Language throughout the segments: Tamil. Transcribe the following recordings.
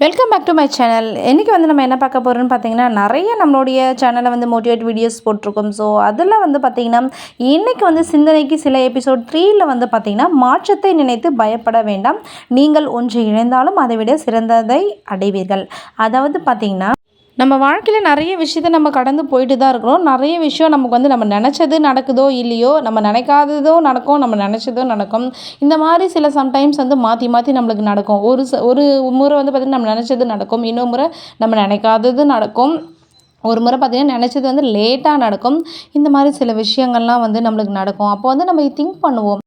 Welcome back to my channel இன்றைக்கி வந்து நம்ம என்ன பார்க்க போகிறோம்னு பார்த்தீங்கன்னா நிறைய நம்மளுடைய சேனலை வந்து மோட்டிவேட் வீடியோஸ் போட்டிருக்கோம். ஸோ அதில் வந்து பார்த்திங்கன்னா இன்றைக்கி வந்து சிந்தனைக்கு சில எபிசோட் த்ரீயில் வந்து பார்த்திங்கன்னா மாற்றத்தை நினைத்து பயப்பட வேண்டாம். நீங்கள் ஒன்று இணைந்தாலும் அதை விட சிறந்ததை அடைவீர்கள். அதாவது பார்த்திங்கன்னா நம்ம வாழ்க்கையில் நிறைய விஷயத்த நம்ம கடந்து போயிட்டு தான் இருக்கிறோம். நிறைய விஷயம் நமக்கு வந்து நம்ம நினச்சது நடக்குதோ இல்லையோ நம்ம நினைக்காததோ நடக்கும் நம்ம நினச்சதோ நடக்கும். இந்த மாதிரி சில சம்டைம்ஸ் வந்து மாற்றி மாற்றி நம்மளுக்கு நடக்கும். ஒரு ச ஒரு முறை வந்து பார்த்திங்கன்னா நம்ம நினச்சது நடக்கும். இன்னொரு முறை நம்ம நினைக்காதது நடக்கும். ஒரு முறை பார்த்திங்கன்னா நினச்சது வந்து லேட்டாக நடக்கும். இந்த மாதிரி சில விஷயங்கள்லாம் வந்து நம்மளுக்கு நடக்கும். அப்போ வந்து நம்ம திங்க் பண்ணுவோம்.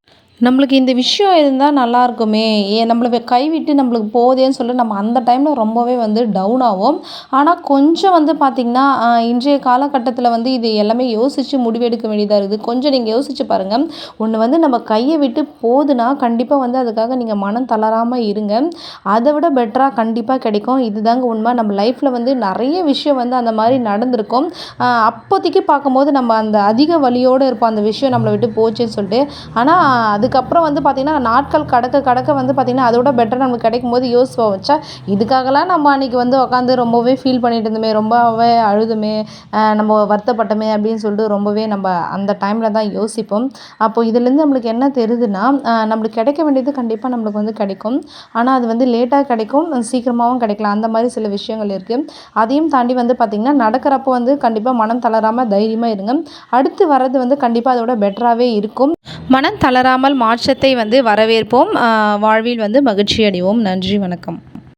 நம்மளுக்கு இந்த விஷயம் இருந்தால் நல்லாயிருக்குமே. ஏ ஏன் நம்மளை கைவிட்டு நம்மளுக்கு போதேன்னு சொல்லி நம்ம அந்த டைமில் ரொம்பவே வந்து டவுன் ஆகும் ஆனால் கொஞ்சம் வந்து பார்த்திங்கன்னா இன்றைய காலகட்டத்தில் வந்து இது எல்லாமே யோசித்து முடிவெடுக்க வேண்டியதாக இருக்குது. கொஞ்சம் நீங்கள் யோசித்து பாருங்கள் ஒன்று வந்து நம்ம கையை விட்டு போதுன்னா கண்டிப்பாக வந்து அதுக்காக நீங்கள் மனம் தளராமல் இருங்க. அதை விட பெட்டராக கண்டிப்பாக கிடைக்கும். இதுதாங்க உண்மை. நம்ம லைஃப்பில் வந்து நிறைய விஷயம் வந்து அந்த மாதிரி நடந்திருக்கும். அப்போதைக்கு பார்க்கும்போது நம்ம அந்த அதிக வழியோடு இருப்போம். அந்த விஷயம் நம்மளை விட்டு போச்சுன்னு சொல்லிட்டு. ஆனால் அது அதுக்கப்புறம் வந்து பார்த்திங்கன்னா நாட்கள் கடக்க கடக்க வந்து பார்த்திங்கன்னா அதோட பெட்டர் நமக்கு கிடைக்கும் போது யோசிப்போம் வச்சா இதுக்காகலாம் நம்ம அன்றைக்கி வந்து உட்காந்து ரொம்பவே ஃபீல் பண்ணிட்டு இருந்தோமே ரொம்பவே அழுதுமே நம்ம வருத்தப்பட்டோமே அப்படின்னு சொல்லிட்டு ரொம்பவே நம்ம அந்த டைமில் தான் யோசிப்போம். அப்போது இதுலேருந்து நம்மளுக்கு என்ன தெரியுதுன்னா நம்மளுக்கு கிடைக்க வேண்டியது கண்டிப்பாக நம்மளுக்கு வந்து கிடைக்கும். ஆனால் அது வந்து லேட்டாக கிடைக்கும் சீக்கிரமாகவும் கிடைக்கலாம். அந்த மாதிரி சில விஷயங்கள் இருக்குது அதையும் தாண்டி வந்து பார்த்திங்கன்னா நடக்கிறப்போ வந்து கண்டிப்பாக மனம் தளராமல் தைரியமாக இருங்க. அடுத்து வர்றது வந்து கண்டிப்பாக அதோட பெட்டராகவே இருக்கும். மனம் தளராமல் மாற்றத்தை வந்து வரவேற்போம். வாழ்வில் வந்து மகிழ்ச்சி அடைவோம். நன்றி வணக்கம்.